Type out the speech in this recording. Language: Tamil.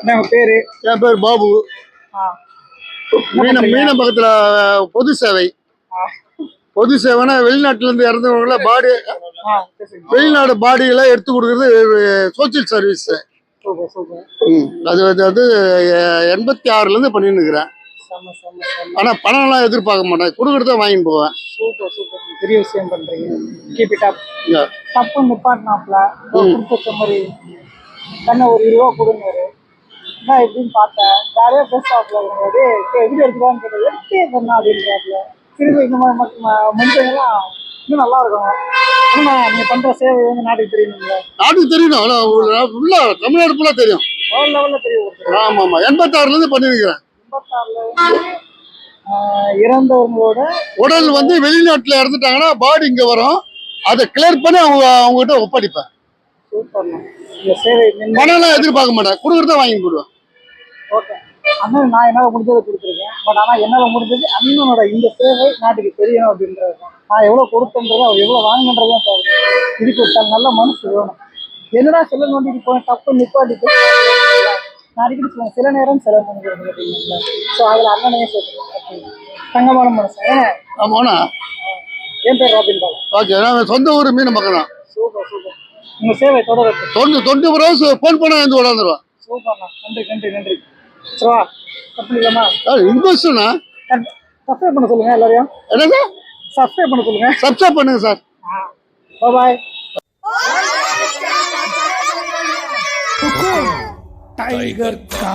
என்ன பேரு? என் பேர் பாபு. மீன மீன பக்கத்துல பொது சேவை. பொது சேவைனா வெளிநாட்டுல இருந்து இறந்தவங்கள பாடி வெளிநாடு பாடியெல்லாம் எடுத்து கொடுக்கறது சோசியல் சர்வீஸ் அது வந்து வந்து எண்பத்தி ஆறுல இருந்து பண்ணிட்டு இருக்கிறேன் ஆனா பணம்லாம் எதிர்பார்க்க மாட்டேன். கொடுக்கறத வாங்கிட்டு போவேன். Super super. பெரிய விஷயம் பண்றீங்க. கீப் இட் அப் இங்க. தப்பு நிப்பாட்டினாப்ல கொடுத்து வச்ச மாதிரி. கண்ணை ஒரு இருபது ரூபா கொடுங்காரு என்ன எப்படின்னு பார்த்தேன். ஜாலியாக பேசாப்ல கிடையாது எப்படி எடுத்துக்கலான்னு கேட்டது எடுத்தே பண்ணா அப்படின்றாப்ல. திரும்ப இந்த மாதிரி மட்டும் மனுஷங்கெல்லாம் இன்னும் நல்லா இருக்கும். ஆனா நீங்க பண்ற சேவை வந்து நாட்டுக்கு தெரியணும்ல நாட்டுக்கு தெரியணும் ஆனா உள்ள- உள்ள தமிழ்நாடு ஃபுல்லா தெரியும். வேர்ல்ட் லெவல்ல தெரிய ஒருத்தர் ஆமா ஆமா. எண்பத்தாறுல இருந்து பண்ணிருக்கிறேன். எண்பத்தாறுல வந்து ஆஹ், இறந்தவங்களோட உடல் வந்து வெளிநாட்டுல இறந்துட்டாங்கன்னா பாடி இங்க வரும். அதை கிளியர் பண்ணி அவங்க அவங்க கிட்ட ஒப்படைப்பேன். பணம்லாம் எதிர்பார்க்க மாட்டேன் கொடுக்கறத வாங்கி போடுவேன் ஓகே. அண்ணன் நான் என்னால் முடிஞ்சதை கொடுத்துருக்கேன். பட் ஆனால் என்னால் முடிஞ்சது அண்ணனோட இந்த சேவை நாட்டுக்கு தெரியணும் அப்படின்றது. நான் எவ்வளோ கொடுத்தன்றதை அவர் எவ்வளோ வாங்கினன்றதும் தேவை இதுக்கு ஒரு தன் நல்ல மனசு வேணும். என்னடா சில நோண்டிட்டு போய் தப்பு நிப்பாட்டிட்டு நான் அடிக்கடி சொல்லுவேன் சில நேரம் செலவு பண்ணிக்கிறது ஸோ அதில் அண்ணனையும் சேர்த்துக்கேன் தங்கமான மனசு. ஆமாண்ணா என் பேர் ராபின் பாலா. ஓகே நான் சொந்த ஊர் மீன பக்கம் தான். Super super. உங்க சேவை தொடரும் தொண்ணூ தொண்ணூறு ரூபா ஃபோன் பண்ண வந்து உடந்துருவோம் நன்றி நன்றி நன்றி. சரிவா தப்பிக்கலாமா இன்வெஸ்ட்ண்ணா சப்ஸ்கிரைப் பண்ண சொல்லுங்க எல்லாரையும். என்னங்க? சப்ஸ்கிரைப் பண்ண சொல்லுங்க. சப்ஸ்கிரைப் பண்ணுங்க சார். பாய் டைகர் கா